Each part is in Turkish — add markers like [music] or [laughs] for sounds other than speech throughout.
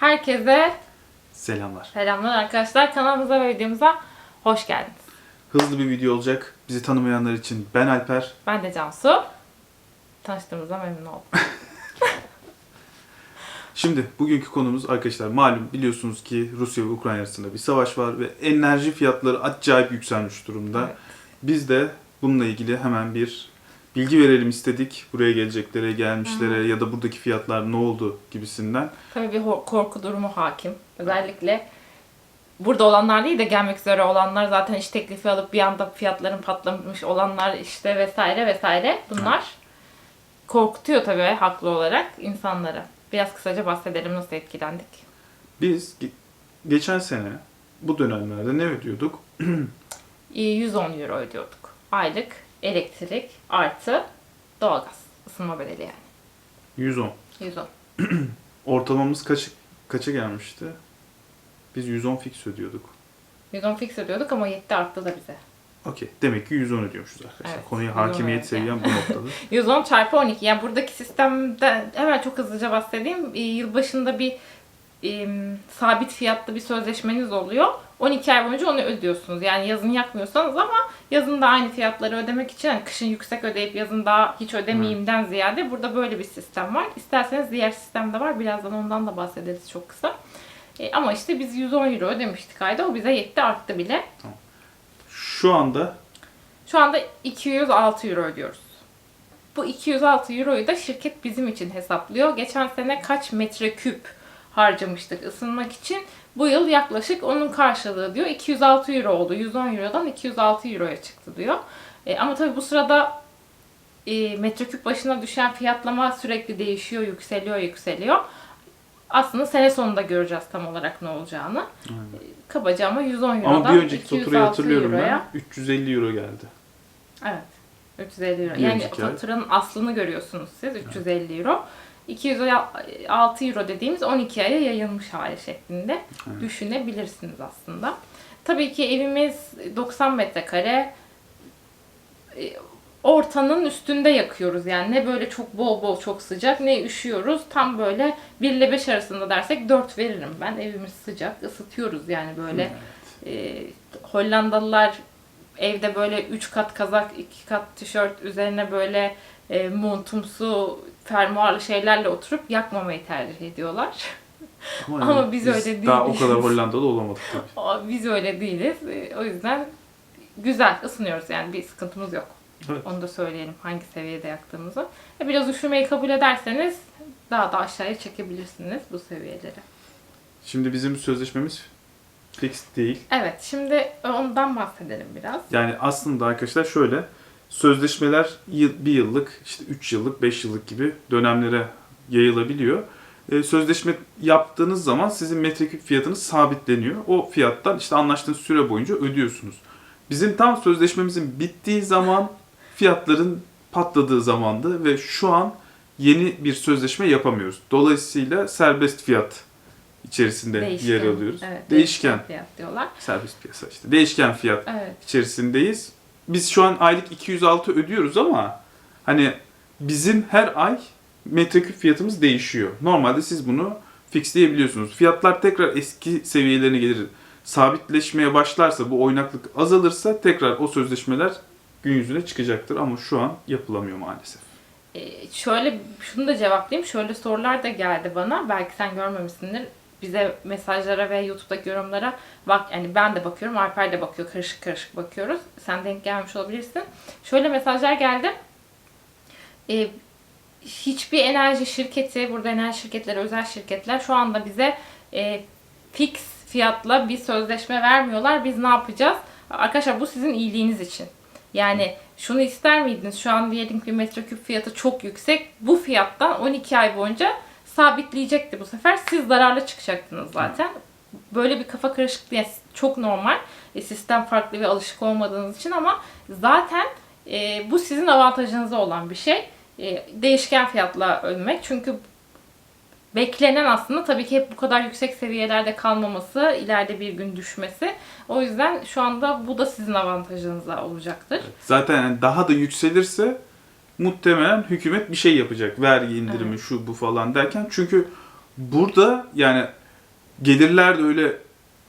Herkese Selamlar. selamlar arkadaşlar. Kanalımıza ve videomuza hoş geldiniz. Hızlı bir video olacak. Bizi tanımayanlar için ben Alper. Ben de Cansu. Tanıştığımıza memnun oldum. [laughs] Şimdi bugünkü konumuz arkadaşlar malum biliyorsunuz ki Rusya ve Ukrayna arasında bir savaş var ve enerji fiyatları acayip yükselmiş durumda. Evet. Biz de bununla ilgili hemen bir bilgi verelim istedik. Buraya geleceklere, gelmişlere ya da buradaki fiyatlar ne oldu gibisinden. Tabii bir korku durumu hakim. Özellikle burada olanlar değil de gelmek üzere olanlar zaten iş teklifi alıp bir anda fiyatların patlamış olanlar işte vesaire vesaire bunlar korkutuyor tabii haklı olarak insanları. Biraz kısaca bahsedelim nasıl etkilendik. Biz ge- geçen sene bu dönemlerde ne ödüyorduk? [clears throat] Ee, 110 euro ödüyorduk. Aylık elektrik artı doğalgaz ısınma bedeli yani. 110. 110. [clears throat] Ortalamamız kaç, kaça gelmişti? Biz 110 fix ödüyorduk. 110 fix ödüyorduk ama yetti arttı da bize. Okey. Demek ki 110 ödüyormuşuz arkadaşlar. Evet, Konuya 110 hakimiyet seviyem bu noktada. [laughs] 110 çarpı 12. Yani buradaki sistemde hemen çok hızlıca bahsedeyim. Yılbaşında bir e, sabit fiyatlı bir sözleşmeniz oluyor. 12 ay boyunca onu ödüyorsunuz. Yani yazın yakmıyorsanız ama yazın da aynı fiyatları ödemek için hani kışın yüksek ödeyip yazın daha hiç ödemeyeyimden ziyade burada böyle bir sistem var. İsterseniz diğer sistem de var. Birazdan ondan da bahsederiz çok kısa. E, ama işte biz 110 euro ödemiştik ayda. O bize yetti arttı bile. Şu anda Şu anda 206 euro ödüyoruz. Bu 206 euroyu da şirket bizim için hesaplıyor. Geçen sene kaç metreküp harcamıştık ısınmak için. Bu yıl yaklaşık onun karşılığı diyor. 206 euro oldu. 110 eurodan 206 euroya çıktı diyor. E, ama tabii bu sırada e, metreküp başına düşen fiyatlama sürekli değişiyor, yükseliyor, yükseliyor. Aslında sene sonunda göreceğiz tam olarak ne olacağını. E, kabaca ama 110 eurodan ama bir önceki faturayı 206 hatırlıyorum euroya. ben. 350 euro geldi. Evet. 350 euro. Bir Yani faturanın aslını görüyorsunuz siz 350 euro. 206 euro dediğimiz 12 aya yayılmış hali şeklinde Evet. düşünebilirsiniz aslında. Tabii ki evimiz 90 metrekare. E, Ortanın üstünde yakıyoruz yani ne böyle çok bol bol çok sıcak ne üşüyoruz. Tam böyle 1 ile 5 arasında dersek 4 veririm ben. Evimiz sıcak ısıtıyoruz yani böyle. E, Hollandalılar evde böyle 3 kat kazak, 2 kat tişört üzerine böyle e, montumsu fermuarlı şeylerle oturup yakmamayı tercih ediyorlar. Ama [laughs] biz öyle Daha o değiliz. kadar Hollandalı olamadık tabii. [laughs] Ama Biz öyle değiliz. E, O yüzden güzel ısınıyoruz yani bir sıkıntımız yok. Evet. Onu da söyleyelim hangi seviyede yaktığımızı. E, Biraz üşümeyi kabul ederseniz daha da aşağıya çekebilirsiniz bu seviyeleri. Şimdi bizim sözleşmemiz fix değil. Evet şimdi ondan bahsedelim biraz. Yani aslında arkadaşlar şöyle sözleşmeler bir yıllık, işte 3 yıllık, 5 yıllık gibi dönemlere yayılabiliyor. Ee, sözleşme yaptığınız zaman sizin metreküp fiyatınız sabitleniyor. O fiyattan işte anlaştığınız süre boyunca ödüyorsunuz. Bizim tam sözleşmemizin bittiği zaman fiyatların patladığı zamandı ve şu an yeni bir sözleşme yapamıyoruz. Dolayısıyla serbest fiyat içerisinde yer alıyoruz. Evet, değişken. fiyat diyorlar. Serbest piyasa işte. Değişken fiyat Evet. içerisindeyiz. Biz şu an aylık 206 ödüyoruz ama hani bizim her ay metreküp fiyatımız değişiyor. Normalde siz bunu fixleyebiliyorsunuz. Fiyatlar tekrar eski seviyelerine gelir. Sabitleşmeye başlarsa, bu oynaklık azalırsa tekrar o sözleşmeler gün yüzüne çıkacaktır ama şu an yapılamıyor maalesef. Ee, şöyle şunu da cevaplayayım. Şöyle sorular da geldi bana. Belki sen görmemişsindir. Bize mesajlara ve YouTube'daki yorumlara bak yani ben de bakıyorum, Alper de bakıyor. Karışık karışık bakıyoruz. Sen denk gelmiş olabilirsin. Şöyle mesajlar geldi. Ee, hiçbir enerji şirketi, burada enerji şirketleri, özel şirketler şu anda bize e, fix fiyatla bir sözleşme vermiyorlar. Biz ne yapacağız? Arkadaşlar bu sizin iyiliğiniz için. Yani şunu ister miydiniz? Şu an diyelim ki metreküp fiyatı çok yüksek. Bu fiyattan 12 ay boyunca sabitleyecekti bu sefer. Siz zararlı çıkacaktınız zaten. Böyle bir kafa karışıklığı yani çok normal. E, sistem farklı ve alışık olmadığınız için ama zaten e, bu sizin avantajınıza olan bir şey. E, değişken fiyatla ölmek. Çünkü beklenen aslında tabii ki hep bu kadar yüksek seviyelerde kalmaması, ileride bir gün düşmesi. O yüzden şu anda bu da sizin avantajınıza olacaktır. Zaten daha da yükselirse muhtemelen hükümet bir şey yapacak. Vergi indirimi şu bu falan derken. Çünkü burada yani gelirler de öyle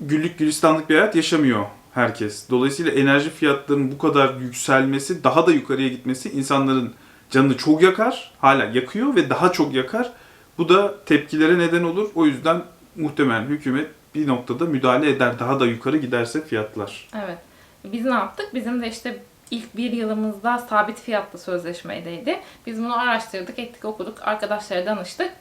güllük gülistanlık bir hayat yaşamıyor herkes. Dolayısıyla enerji fiyatlarının bu kadar yükselmesi, daha da yukarıya gitmesi insanların canını çok yakar, hala yakıyor ve daha çok yakar. Bu da tepkilere neden olur. O yüzden muhtemelen hükümet bir noktada müdahale eder. Daha da yukarı giderse fiyatlar. Evet. Biz ne yaptık? Bizim de işte ilk bir yılımızda sabit fiyatlı sözleşmeydi. Biz bunu araştırdık, ettik, okuduk, arkadaşlara danıştık.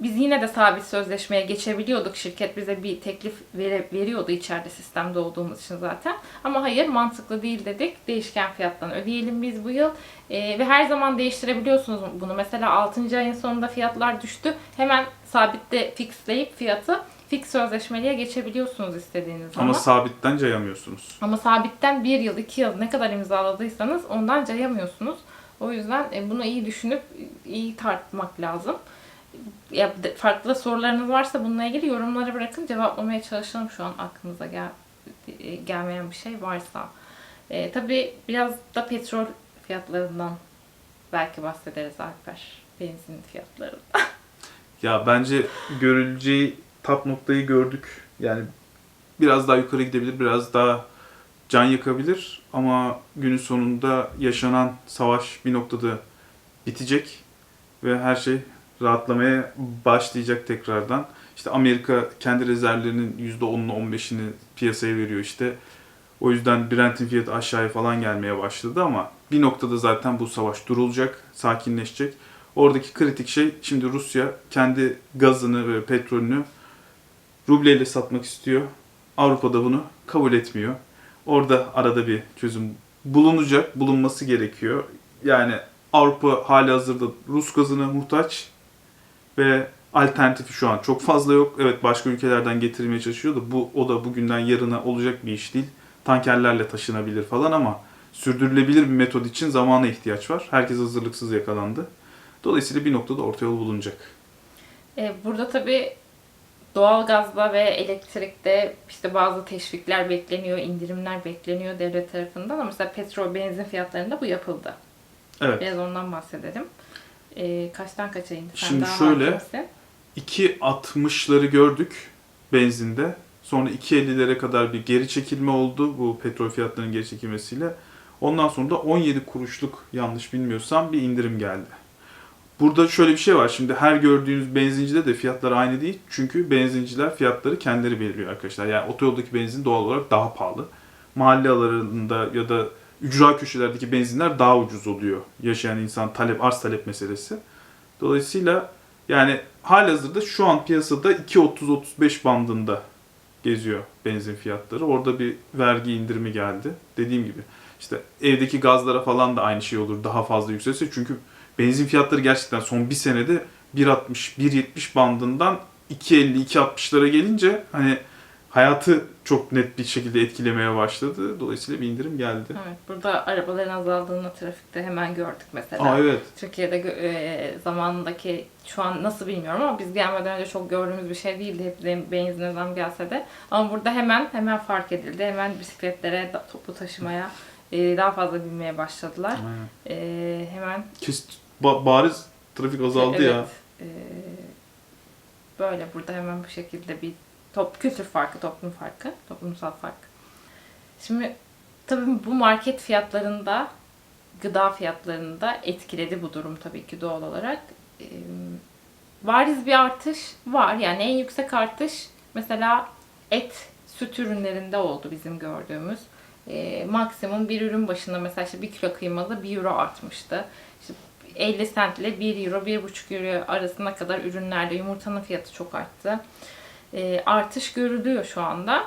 Biz yine de sabit sözleşmeye geçebiliyorduk. Şirket bize bir teklif vere, veriyordu içeride sistemde olduğumuz için zaten. Ama hayır mantıklı değil dedik. Değişken fiyattan ödeyelim biz bu yıl. Ee, ve her zaman değiştirebiliyorsunuz bunu. Mesela 6. ayın sonunda fiyatlar düştü. Hemen sabitte fixleyip fiyatı fix sözleşmeliğe geçebiliyorsunuz istediğiniz zaman. Ama sabitten cayamıyorsunuz. Ama sabitten bir yıl, iki yıl ne kadar imzaladıysanız ondan cayamıyorsunuz. O yüzden e, bunu iyi düşünüp iyi tartmak lazım. Ya, farklı sorularınız varsa bununla ilgili yorumlara bırakın. Cevaplamaya çalışalım şu an aklınıza gel, e, gelmeyen bir şey varsa. E, tabii biraz da petrol fiyatlarından belki bahsederiz Alper. Benzin fiyatları. [laughs] Ya bence görüleceği tap noktayı gördük. Yani biraz daha yukarı gidebilir, biraz daha can yakabilir ama günün sonunda yaşanan savaş bir noktada bitecek ve her şey rahatlamaya başlayacak tekrardan. İşte Amerika kendi rezervlerinin %10'unu 15'ini piyasaya veriyor işte. O yüzden Brent'in fiyatı aşağıya falan gelmeye başladı ama bir noktada zaten bu savaş durulacak, sakinleşecek. Oradaki kritik şey şimdi Rusya kendi gazını ve petrolünü rubleyle satmak istiyor. Avrupa'da bunu kabul etmiyor. Orada arada bir çözüm bulunacak, bulunması gerekiyor. Yani Avrupa hali hazırda Rus gazına muhtaç ve alternatifi şu an çok fazla yok. Evet başka ülkelerden getirmeye çalışıyor da bu o da bugünden yarına olacak bir iş değil. Tankerlerle taşınabilir falan ama sürdürülebilir bir metod için zamana ihtiyaç var. Herkes hazırlıksız yakalandı. Dolayısıyla bir noktada orta yol bulunacak. E, burada tabii doğalgazda ve elektrikte işte bazı teşvikler bekleniyor, indirimler bekleniyor devlet tarafından ama mesela petrol, benzin fiyatlarında bu yapıldı. Evet. Biraz ondan bahsedelim. E, kaçtan kaça indi? Sen Şimdi daha şöyle, hakimsin. 2.60'ları gördük benzinde. Sonra 2.50'lere kadar bir geri çekilme oldu bu petrol fiyatlarının geri çekilmesiyle. Ondan sonra da 17 kuruşluk yanlış bilmiyorsam bir indirim geldi. Burada şöyle bir şey var. Şimdi her gördüğünüz benzincide de fiyatlar aynı değil. Çünkü benzinciler fiyatları kendileri belirliyor arkadaşlar. Yani otoyoldaki benzin doğal olarak daha pahalı. Mahalle aralarında ya da ücra köşelerdeki benzinler daha ucuz oluyor. Yaşayan insan talep, arz talep meselesi. Dolayısıyla yani halihazırda şu an piyasada 2.30-35 bandında geziyor benzin fiyatları. Orada bir vergi indirimi geldi. Dediğim gibi işte evdeki gazlara falan da aynı şey olur. Daha fazla yükselse çünkü benzin fiyatları gerçekten son bir senede 1.60-1.70 bandından 2.50-2.60'lara gelince hani hayatı çok net bir şekilde etkilemeye başladı. Dolayısıyla bir indirim geldi. Evet, burada arabaların azaldığını trafikte hemen gördük mesela. Aa evet. Türkiye'de e, zamanındaki şu an nasıl bilmiyorum ama biz gelmeden önce çok gördüğümüz bir şey değildi. Hep benzine zam gelse de. Ama burada hemen hemen fark edildi. Hemen bisikletlere, toplu taşımaya e, daha fazla binmeye başladılar. E, hemen Kes, ba- bariz trafik azaldı ya. e, böyle burada hemen bu şekilde bir top kültür farkı, toplum farkı, toplumsal fark. Şimdi tabii bu market fiyatlarında, gıda fiyatlarında etkiledi bu durum tabii ki doğal olarak. E, bariz bir artış var. Yani en yüksek artış mesela et, süt ürünlerinde oldu bizim gördüğümüz. E, maksimum bir ürün başına mesela işte bir kilo kıymalı 1 euro artmıştı. İşte 50 cent ile 1 euro, 1,5 euro arasına kadar ürünlerde yumurtanın fiyatı çok arttı. E, artış görülüyor şu anda.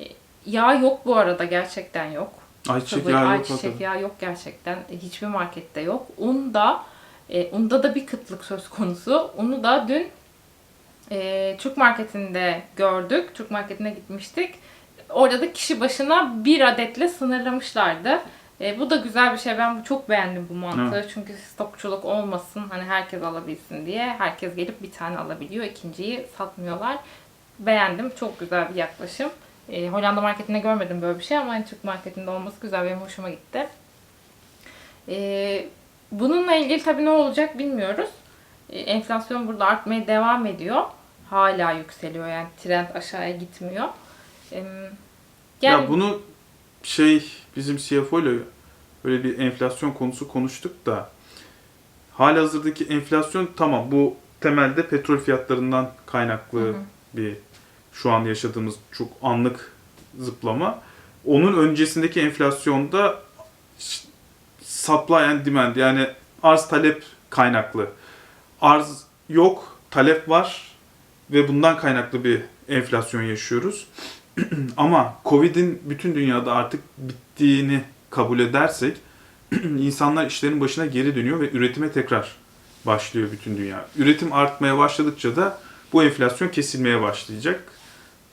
E, yağ yok bu arada gerçekten yok. Ayçiçek yağı yok ayçiçek yağı yok gerçekten. Hiçbir markette yok. Un da e, unda da bir kıtlık söz konusu. Unu da dün e, Türk marketinde gördük. Türk marketine gitmiştik. Orada da kişi başına bir adetle sınırlamışlardı. E, bu da güzel bir şey. Ben bu çok beğendim bu mantığı. Çünkü stokçuluk olmasın. Hani herkes alabilsin diye. Herkes gelip bir tane alabiliyor. İkinciyi satmıyorlar. Beğendim. Çok güzel bir yaklaşım. E, Hollanda marketinde görmedim böyle bir şey ama hani Türk marketinde olması güzel. Benim hoşuma gitti. E, bununla ilgili tabii ne olacak bilmiyoruz. E, enflasyon burada artmaya devam ediyor. hala yükseliyor. Yani trend aşağıya gitmiyor. Em, Yani Ya bunu şey bizim CFO ile böyle bir enflasyon konusu konuştuk da halihazırdaki enflasyon tamam bu temelde petrol fiyatlarından kaynaklı Hı hı. bir şu an yaşadığımız çok anlık zıplama. Onun öncesindeki enflasyonda supply and demand yani arz talep kaynaklı. Arz yok, talep var ve bundan kaynaklı bir enflasyon yaşıyoruz. [clears throat] Ama Covid'in bütün dünyada artık bittiğini kabul edersek [clears throat] insanlar işlerin başına geri dönüyor ve üretime tekrar başlıyor bütün dünya. Üretim artmaya başladıkça da bu enflasyon kesilmeye başlayacak.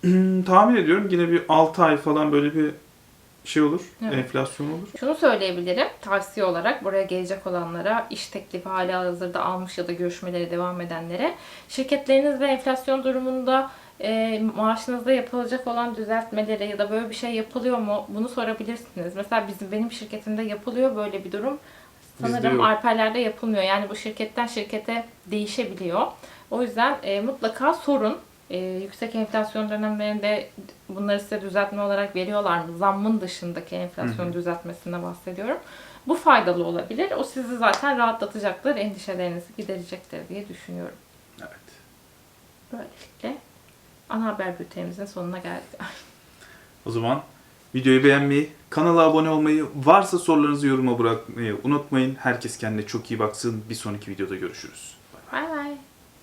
[clears throat] Tahmin ediyorum yine bir 6 ay falan böyle bir şey olur, Evet. enflasyon olur. Şunu söyleyebilirim tavsiye olarak buraya gelecek olanlara, iş teklifi hala hazırda almış ya da görüşmeleri devam edenlere şirketlerinizde enflasyon durumunda e, maaşınızda yapılacak olan düzeltmeleri ya da böyle bir şey yapılıyor mu bunu sorabilirsiniz. Mesela bizim benim şirketimde yapılıyor böyle bir durum. Sanırım. Alperler'de yapılmıyor. Yani bu şirketten şirkete değişebiliyor. O yüzden e, mutlaka sorun. E, yüksek enflasyon dönemlerinde bunları size düzeltme olarak veriyorlar mı? Zammın dışındaki enflasyon düzeltmesinden bahsediyorum. Bu faydalı olabilir. O sizi zaten rahatlatacaktır, endişelerinizi giderecektir diye düşünüyorum. Evet. Böylelikle ana haber bültenimizin sonuna geldik. [laughs] O zaman videoyu beğenmeyi, kanala abone olmayı, varsa sorularınızı yoruma bırakmayı unutmayın. Herkes kendine çok iyi baksın. Bir sonraki videoda görüşürüz. Bay bay.